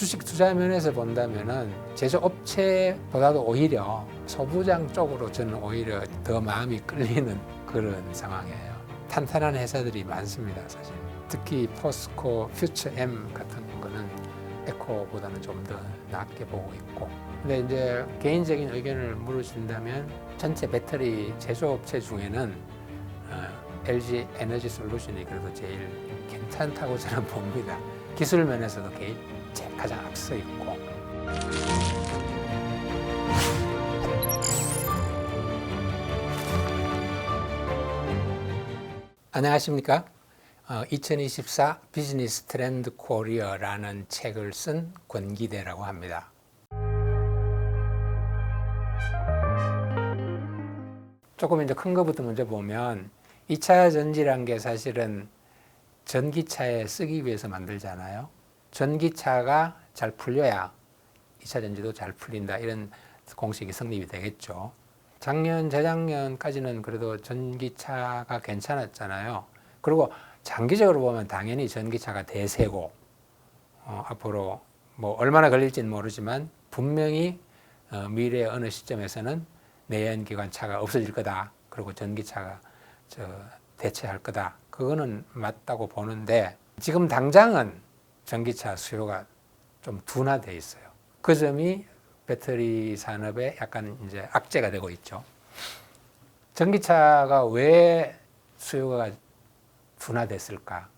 주식 투자 면에서 본다면은 제조업체보다도 오히려 소부장 쪽으로 저는 오히려 더 마음이 끌리는 그런 상황이에요. 탄탄한 회사들이 많습니다, 사실. 특히 포스코, 퓨처엠 같은 거는 에코보다는 좀 더 낮게 보고 있고. 근데 이제 개인적인 의견을 물으신다면 전체 배터리 제조업체 중에는 어, LG 에너지 솔루션이 그래도 제일 괜찮다고 저는 봅니다. 기술 면에서도 개- 제- 가장 앞서 있고. 안녕하십니까? 어, 2024 비즈니스 트렌드 코리어라는 책을 쓴 권기대라고 합니다. 조금 이제 큰 거부터 먼저 보면 2차 전지란 게 사실은 전기차에 쓰기 위해서 만들잖아요. 전기차가 잘 풀려야 2차 전지도 잘 풀린다. 이런 공식이 성립이 되겠죠. 작년, 재작년까지는 그래도 전기차가 괜찮았잖아요. 그리고 장기적으로 보면 당연히 전기차가 대세고, 어, 앞으로 뭐 얼마나 걸릴지는 모르지만 분명히 어, 미래의 어느 시점에서는 내연기관 차가 없어질 거다. 그리고 전기차가 저 대체할 거다. 그거는 맞다고 보는데 지금 당장은 전기차 수요가 좀 둔화돼 있어요. 그 점이 배터리 산업에 약간 이제 악재가 되고 있죠. 전기차가 왜 수요가 둔화됐을까?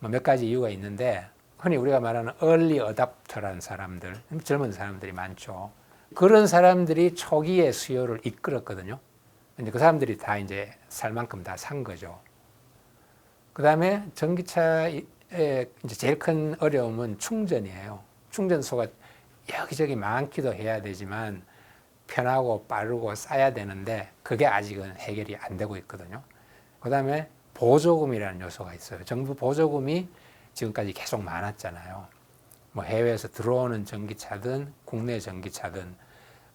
뭐 몇 가지 이유가 있는데 흔히 우리가 말하는 early adopter라는 사람들, 젊은 사람들이 많죠. 그런 사람들이 초기에 수요를 이끌었거든요. 근데 그 사람들이 다 이제 살 만큼 다 산 거죠. 그 다음에 전기차의 이제 제일 큰 어려움은 충전이에요. 충전소가 여기저기 많기도 해야 되지만 편하고 빠르고 싸야 되는데 그게 아직은 해결이 안 되고 있거든요. 그 다음에 보조금이라는 요소가 있어요. 정부 보조금이 지금까지 계속 많았잖아요. 뭐 해외에서 들어오는 전기차든 국내 전기차든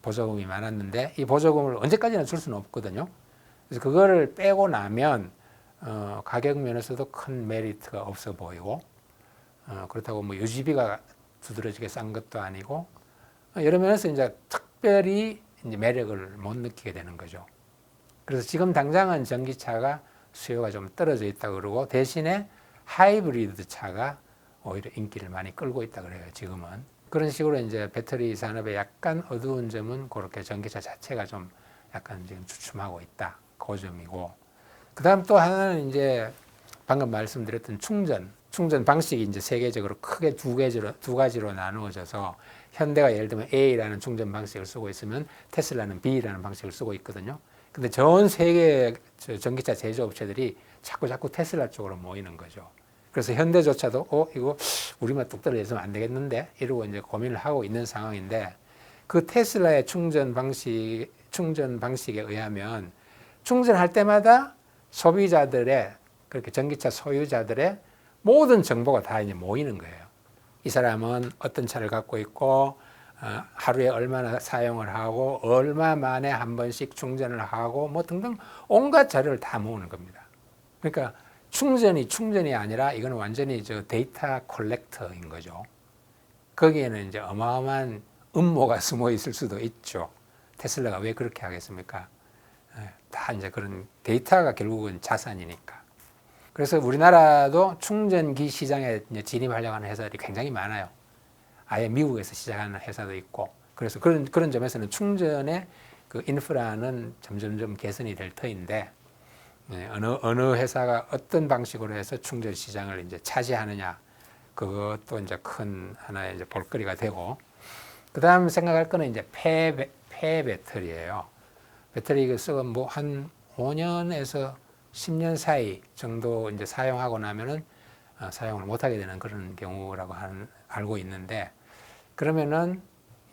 보조금이 많았는데 이 보조금을 언제까지나 줄 수는 없거든요. 그래서 그거를 빼고 나면 어, 가격 면에서도 큰 메리트가 없어 보이고 어, 그렇다고 뭐 유지비가 두드러지게 싼 것도 아니고 어, 여러 면에서 이제 특별히 이제 매력을 못 느끼게 되는 거죠. 그래서 지금 당장은 전기차가 수요가 좀 떨어져 있다 그러고 대신에 하이브리드 차가 오히려 인기를 많이 끌고 있다 그래요. 지금은 그런 식으로 이제 배터리 산업의 약간 어두운 점은 그렇게 전기차 자체가 좀 약간 지금 주춤하고 있다. 그 점이고 그 다음 또 하나는 이제 방금 말씀드렸던 충전 충전 방식이 이제 세계적으로 크게 두 가지로 두 가지로 나누어져서 현대가 예를 들면 A라는 충전 방식을 쓰고 있으면 테슬라는 B라는 방식을 쓰고 있거든요. 근데 전 세계 저 전기차 제조업체들이 자꾸 자꾸 테슬라 쪽으로 모이는 거죠. 그래서 현대조차도 어 이거 우리만 뚝 떨어져서는 안 되겠는데 이러고 이제 고민을 하고 있는 상황인데 그 테슬라의 충전 방식 충전 방식에 의하면 충전할 때마다 소비자들의 그렇게 전기차 소유자들의 모든 정보가 다 이제 모이는 거예요. 이 사람은 어떤 차를 갖고 있고 어, 하루에 얼마나 사용을 하고 얼마 만에 한 번씩 충전을 하고 뭐 등등 온갖 자료를 다 모으는 겁니다. 그러니까 충전이 충전이 아니라 이거는 완전히 저 데이터 콜렉터인 거죠. 거기에는 이제 어마어마한 음모가 숨어 있을 수도 있죠. 테슬라가 왜 그렇게 하겠습니까? 예, 다 이제 그런 데이터가 결국은 자산이니까. 그래서 우리나라도 충전기 시장에 진입하려고 하는 회사들이 굉장히 많아요. 아예 미국에서 시작하는 회사도 있고. 그래서 그런, 그런 점에서는 충전의 그 인프라는 점점점 개선이 될 터인데, 네, 어느, 어느 회사가 어떤 방식으로 해서 충전 시장을 이제 차지하느냐, 그것도 이제 큰 하나의 이제 볼거리가 되고, 그 다음 생각할 거는 이제 폐, 배- 폐 배터리예요. 배터리 그 쓰고 뭐한 5년에서 10년 사이 정도 이제 사용하고 나면은 어, 사용을 못하게 되는 그런 경우라고 한, 알고 있는데 그러면은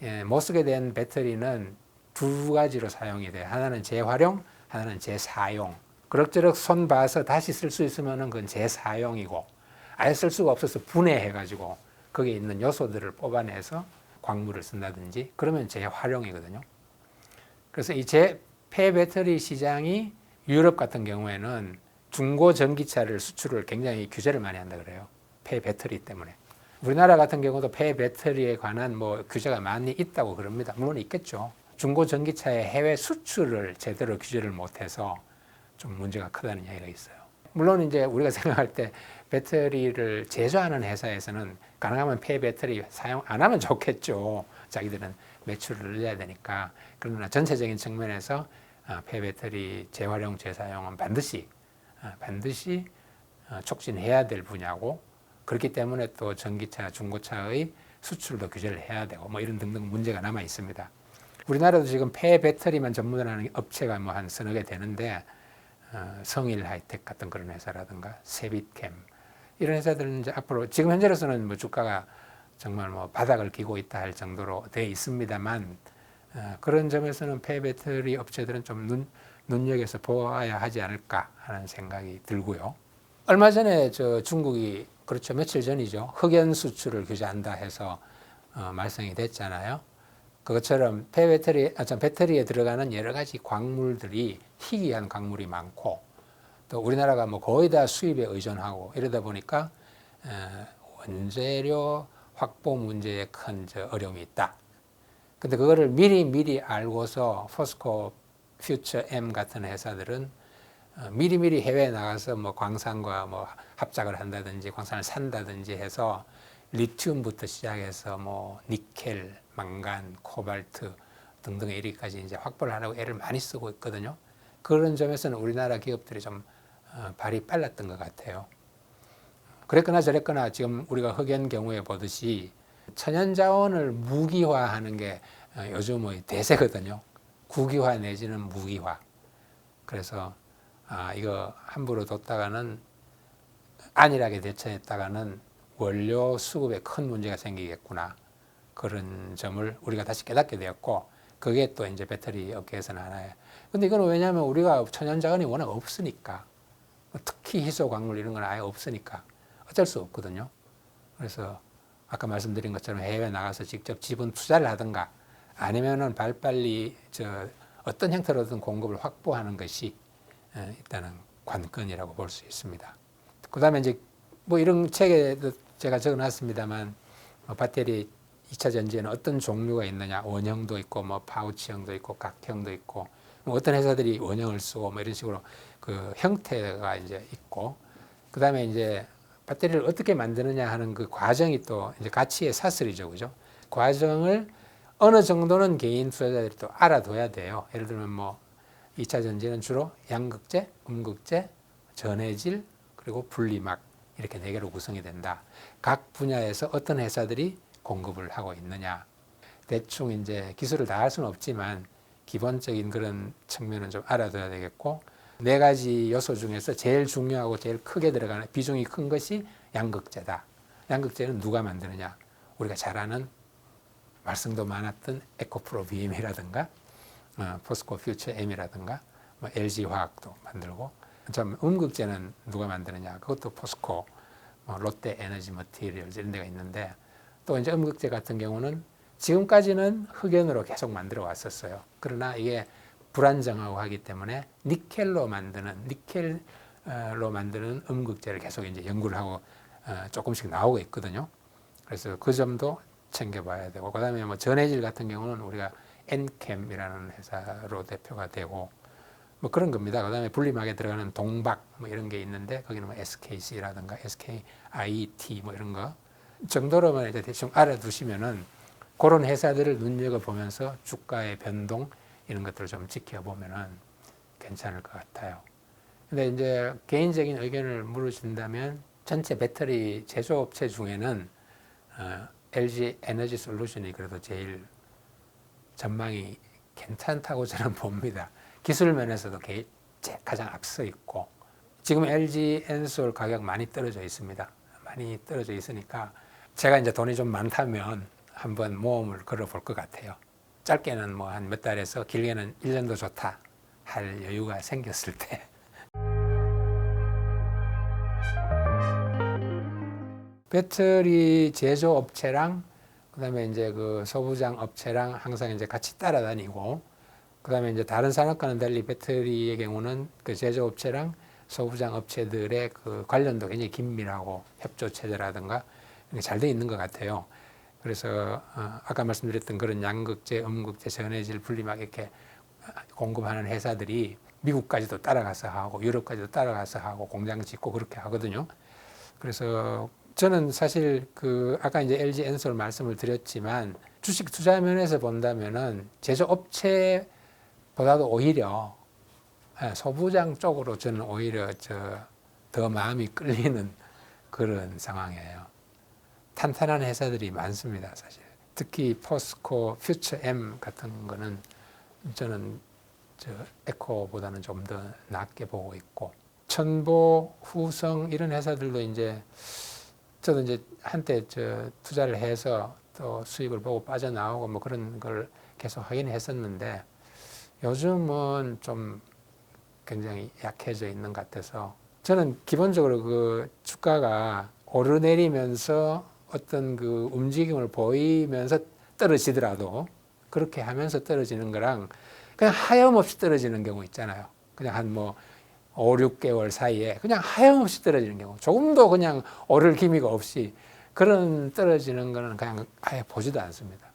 예, 못 쓰게 된 배터리는 두 가지로 사용이 돼. 하나는 재활용, 하나는 재사용. 그럭저럭 손 봐서 다시 쓸 수 있으면은 그건 재사용이고 아예 쓸 수가 없어서 분해해 가지고 거기에 있는 요소들을 뽑아내서 광물을 쓴다든지 그러면 재활용이거든요. 그래서 이 재, 폐배터리 시장이 유럽 같은 경우에는 중고 전기차를 수출을 굉장히 규제를 많이 한다 그래요. 폐배터리 때문에. 우리나라 같은 경우도 폐 배터리에 관한 뭐 규제가 많이 있다고 그럽니다. 물론 있겠죠. 중고 전기차의 해외 수출을 제대로 규제를 못해서 좀 문제가 크다는 이야기가 있어요. 물론 이제 우리가 생각할 때 배터리를 제조하는 회사에서는 가능하면 폐 배터리 사용 안 하면 좋겠죠. 자기들은 매출을 늘려야 되니까. 그러나 전체적인 측면에서 아, 폐 배터리 재활용 재사용은 반드시 아, 반드시 어, 촉진해야 될 분야고 그렇기 때문에 또 전기차, 중고차의 수출도 규제를 해야 되고 뭐 이런 등등 문제가 남아 있습니다. 우리나라도 지금 폐 배터리만 전문하는 업체가 뭐 한 서너 개 되는데 어, 성일 하이텍 같은 그런 회사라든가 세빛캠 이런 회사들은 이제 앞으로 지금 현재로서는 뭐 주가가 정말 뭐 바닥을 기고 있다 할 정도로 돼 있습니다만 어, 그런 점에서는 폐 배터리 업체들은 좀 눈, 눈여겨서 보아야 하지 않을까 하는 생각이 들고요. 얼마 전에 저 중국이 그렇죠 며칠 전이죠 흑연 수출을 규제한다 해서 어, 말썽이 됐잖아요. 그것처럼 폐 배터리, 아, 참 배터리에 들어가는 여러 가지 광물들이 희귀한 광물이 많고 또 우리나라가 뭐 거의 다 수입에 의존하고 이러다 보니까 어, 원재료 확보 문제에 큰저 어려움이 있다. 근데 그거를 미리 미리 알고서 포스코 퓨처 M 같은 회사들은 어, 미리 미리 해외에 나가서 뭐 광산과 뭐 합작을 한다든지 광산을 산다든지 해서 리튬부터 시작해서 뭐 니켈, 망간, 코발트 등등의 이리까지 이제 확보를 하려고 애를 많이 쓰고 있거든요. 그런 점에서는 우리나라 기업들이 좀 어, 발이 빨랐던 것 같아요. 그랬거나 저랬거나 지금 우리가 흑연 경우에 보듯이 천연 자원을 무기화하는 게 어, 요즘의 대세거든요. 국유화 내지는 무기화. 그래서 아 이거 함부로 뒀다가는 안일하게 대처했다가는 원료 수급에 큰 문제가 생기겠구나. 그런 점을 우리가 다시 깨닫게 되었고 그게 또 이제 배터리 업계에서는 하나예요. 근데 이거는 왜냐하면 우리가 천연 자원이 워낙 없으니까 특히 희소 광물 이런 건 아예 없으니까 어쩔 수 없거든요. 그래서 아까 말씀드린 것처럼 해외 나가서 직접 지분 투자를 하든가 아니면은 발빨리 저 어떤 형태로든 공급을 확보하는 것이 어, 일단은 관건이라고 볼 수 있습니다. 그다음에 이제 뭐 이런 책에도 제가 적어놨습니다만 뭐 배터리 2차 전지에는 어떤 종류가 있느냐 원형도 있고 뭐 파우치형도 있고 각형도 있고 뭐 어떤 회사들이 원형을 쓰고 뭐 이런 식으로 그 형태가 이제 있고 그다음에 이제 배터리를 어떻게 만드느냐 하는 그 과정이 또 이제 가치의 사슬이죠 그죠 과정을 어느 정도는 개인 투자자들이 또 알아둬야 돼요 예를 들면 뭐 2차 전지는 주로 양극재, 음극재, 전해질 그리고 분리막 이렇게 네 개로 구성이 된다. 각 분야에서 어떤 회사들이 공급을 하고 있느냐. 대충 이제 기술을 다 할 수는 없지만 기본적인 그런 측면은 좀 알아둬야 되겠고 네 가지 요소 중에서 제일 중요하고 제일 크게 들어가는 비중이 큰 것이 양극재다. 양극재는 누가 만드느냐? 우리가 잘 아는 말씀도 많았던 에코프로 BM이라든가 어, 포스코 퓨처 M이라든가 뭐 LG 화학도 만들고 참 음극재는 누가 만드느냐 그것도 포스코 뭐 롯데 에너지 머티리얼 이런 데가 있는데 또 이제 음극재 같은 경우는 지금까지는 흑연으로 계속 만들어 왔었어요. 그러나 이게 불안정하고 하기 때문에 니켈로 만드는 니켈로 만드는 음극재를 계속 이제 연구를 하고 어, 조금씩 나오고 있거든요. 그래서 그 점도 챙겨봐야 되고 그다음에 뭐 전해질 같은 경우는 우리가 엔캠이라는 회사로 대표가 되고 뭐 그런 겁니다. 그다음에 분리막에 들어가는 동박 뭐 이런 게 있는데 거기는 뭐 SKC라든가 SKIT 뭐 이런 거 정도로만 이제 대충 알아두시면은 그런 회사들을 눈여겨 보면서 주가의 변동 이런 것들을 좀 지켜보면은 괜찮을 것 같아요. 근데 이제 개인적인 의견을 물으신다면 전체 배터리 제조업체 중에는 어, LG 에너지 솔루션이 그래도 제일 전망이 괜찮다고 저는 봅니다. 기술 면에서도 가장 앞서 있고 지금 LG 엔솔 가격 많이 떨어져 있습니다. 많이 떨어져 있으니까 제가 이제 돈이 좀 많다면 한번 모험을 걸어볼 것 같아요. 짧게는 뭐 한 몇 달에서 길게는 1년도 좋다 할 여유가 생겼을 때. 배터리 제조 업체랑 그다음에 이제 그 소부장 업체랑 항상 이제 같이 따라다니고 그다음에 이제 다른 산업과는 달리 배터리의 경우는 그 제조 업체랑 소부장 업체들의 그 관련도 굉장히 긴밀하고 협조 체제라든가 잘돼 있는 것 같아요. 그래서 어, 아까 말씀드렸던 그런 양극재, 음극재, 전해질 분리막 이렇게 공급하는 회사들이 미국까지도 따라가서 하고 유럽까지도 따라가서 하고 공장 짓고 그렇게 하거든요. 그래서 저는 사실 그 아까 이제 LG 엔솔 말씀을 드렸지만 주식 투자 면에서 본다면은 제조업체보다도 오히려 예, 소부장 쪽으로 저는 오히려 저 더 마음이 끌리는 그런 상황이에요. 탄탄한 회사들이 많습니다, 사실. 특히 포스코, 퓨처 M 같은 거는 저는 저 에코보다는 좀 더 낮게 보고 있고 천보, 후성 이런 회사들도 이제 저도 이제 한때 저 투자를 해서 또 수익을 보고 빠져나오고 뭐 그런 걸 계속 하긴 했었는데 요즘은 좀 굉장히 약해져 있는 것 같아서 저는 기본적으로 그 주가가 오르내리면서 어떤 그 움직임을 보이면서 떨어지더라도 그렇게 하면서 떨어지는 거랑 그냥 하염없이 떨어지는 경우 있잖아요. 그냥 한 뭐 5, 6개월 사이에 그냥 하염없이 떨어지는 경우 조금도 그냥 오를 기미가 없이 그런 떨어지는 거는 그냥 아예 보지도 않습니다.